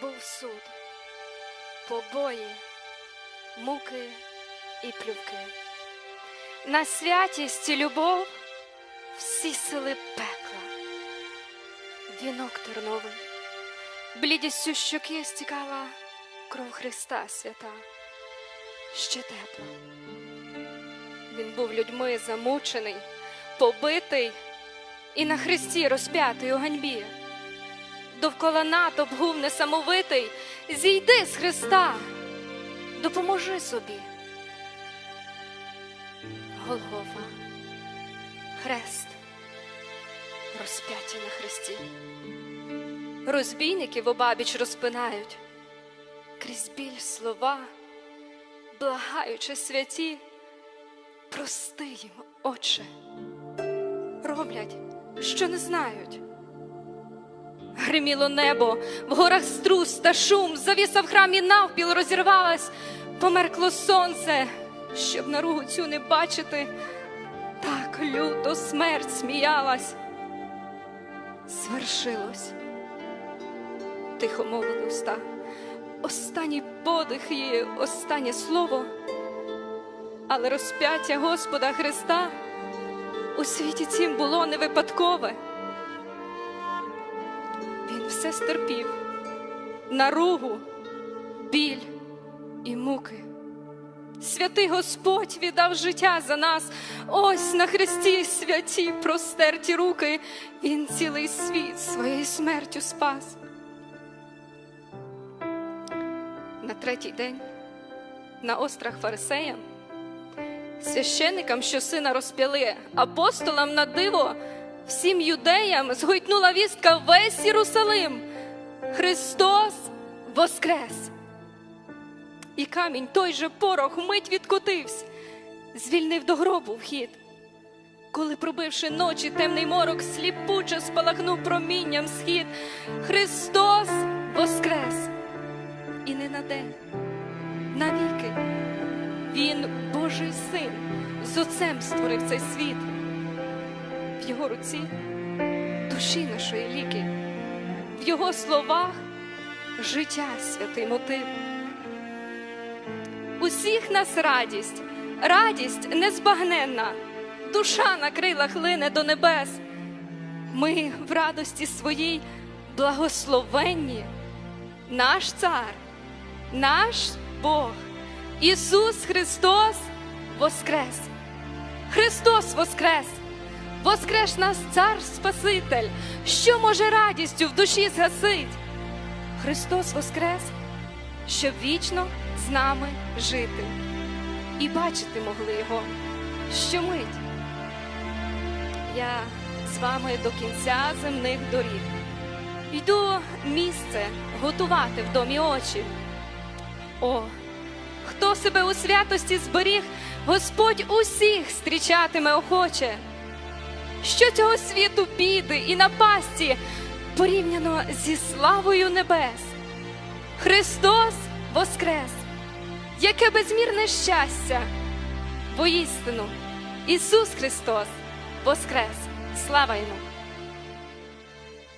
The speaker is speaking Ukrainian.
був суд, побої, муки і плювки. На святість і любов всі сили пекла, вінок терновий, блідістю щоки стікала кров Христа свята, ще тепла. Він був людьми замучений, побитий і на хресті розп'ятий у ганьбі. Довкола натовп гув несамовитий, зійди з Христа, допоможи собі. Голгофа, хрест, розп'яті на хресті. Розбійників обабіч розпинають, крізь біль слова, благаючи святі, прости їм, Отче, роблять, що не знають. Гриміло небо, в горах струс та шум, завіса в храмі навпіл розірвалась, померкло сонце, щоб наругу цю не бачити, так люто смерть сміялась. Свершилось, тихо мовили уста, останній подих її, останнє слово, але розп'яття Господа Христа у світі цім було не випадкове. Все стерпів, наругу, біль і муки. Святий Господь віддав життя за нас. Ось на хресті святі простерті руки. Він цілий світ своєю смертю спас. На третій день на острах фарисеям, священикам, що сина розп'яли, апостолам на диво, всім юдеям згойтнула вістка весь Єрусалим. Христос воскрес! І камінь той же порох мить відкотився, звільнив до гробу вхід. Коли, пробивши ночі темний морок, сліпуче спалахнув промінням схід, Христос воскрес! І не на день, навіки. Він Божий син з отцем створив цей світ. Його руці душі нашої ліки, в його словах життя святий мотив. Усіх нас радість, радість незбагненна, душа на крилах лине до небес. Ми в радості своїй благословенні, наш цар, наш Бог, Ісус Христос Воскрес! Христос Воскрес! Воскреш нас цар Спаситель, що може радістю в душі згасить. Христос Воскрес, щоб вічно з нами жити і бачити могли Його щомить. Я з вами до кінця земних доріг. Йду місце готувати в домі очі. О, хто себе у святості зберіг, Господь усіх зустрічатиме охоче. Що цього світу біди і напасті порівняно зі славою небес? Христос Воскрес! Яке безмірне щастя! Воістину, Ісус Христос Воскрес! Слава йому!